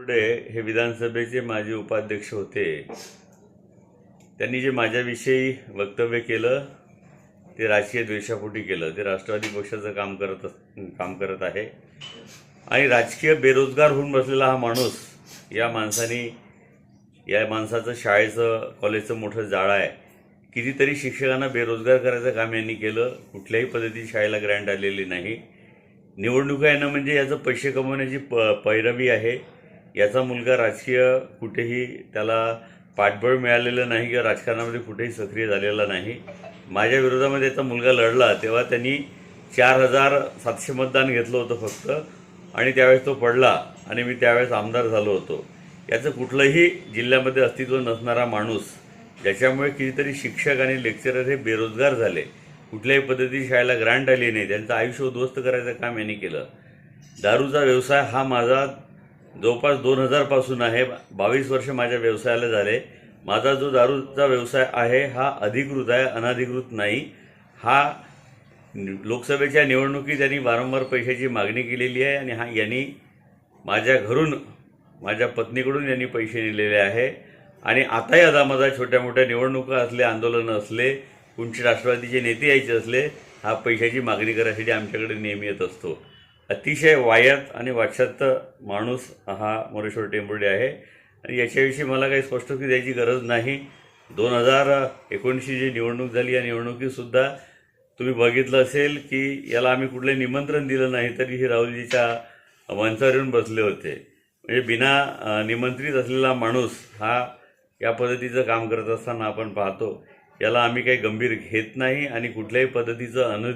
कुर्डे हे विधानसभेचे माजी उपाध्यक्ष होते. त्यांनी जे माझ्याविषयी वक्तव्य केलं ते राजकीय द्वेषापोटी केलं. ते राष्ट्रवादी पक्षाचं काम करत काम करत आहे. आणि राजकीय बेरोजगार होऊन बसलेला हा माणूस या माणसाने या माणसाचं शाळेचं कॉलेजचं मोठं जाळं आहे. कितीतरी शिक्षकांना बेरोजगार करायचं काम यांनी केलं. कुठल्याही पद्धतीने शाळेला ग्रँट आलेली नाही. निवडणुका येणं म्हणजे याचं पैसे कमवण्याची प पैरवी आहे. याचा मुलगा राजकीय कुठेही त्याला पाठबळ मिळालेलं नाही किंवा राजकारणामध्ये कुठेही सक्रिय झालेला नाही. माझ्या विरोधामध्ये याचा मुलगा लढला तेव्हा त्यांनी चार हजार सातशे मतदान घेतलं होतं फक्त आणि त्यावेळेस तो पडला आणि मी त्यावेळेस आमदार झालो होतो. याचं कुठलंही जिल्ह्यामध्ये अस्तित्व नसणारा माणूस ज्याच्यामुळे कितीतरी शिक्षक आणि लेक्चरर हे बेरोजगार झाले. कुठल्याही पद्धतीची शाळेला ग्रँट आली नाही. त्यांचं आयुष्य उद्ध्वस्त करायचं काम यांनी केलं. दारूचा व्यवसाय हा माझा जवळपास दोन हजारपासून आहे. बावीस वर्ष माझ्या व्यवसायाला झाले. माझा जो दारूचा व्यवसाय आहे हा अधिकृत आहे अनधिकृत नाही. हा लोकसभेच्या निवडणुकीत त्यांनी वारंवार पैशाची मागणी केलेली आहे आणि हा यांनी माझ्या घरून माझ्या पत्नीकडून यांनी पैसे नेलेले आहे. आणि आताही आता माझा छोट्या मोठ्या निवडणुका असले आंदोलनं असले कोणचे राष्ट्रवादीचे नेते यायचे असले हा पैशाची मागणी करायसाठी आमच्याकडे नेहमी येत असतो. अतिशय वायात आणि वाक्षात माणूस हा मोरेश्वर टेंबुर्डे आहे. आणि याच्याविषयी मला काही स्पष्टोक्ती द्यायची गरज नाही. दोन हजार एकोणीसची जी निवडणूक झाली या निवडणुकीतसुद्धा तुम्ही बघितलं असेल की याला आम्ही कुठले निमंत्रण दिलं नाही तरी हे राहुलजीच्या मंचावर येऊन बसले होते. म्हणजे बिना निमंत्रित असलेला माणूस हा या पद्धतीचं काम करत असताना आपण पाहतो. याला आम्ही काही गंभीर घेत नाही आणि कुठल्याही पद्धतीचं अनु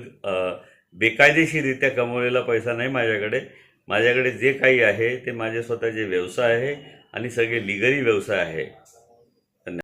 बेकायदेशीररित्या कमवलेला पैसा नाही माझ्याकडे. माझ्याकडे जे काही आहे ते माझे स्वतःचे व्यवसाय आहे आणि सगळे लिगली व्यवसाय आहे.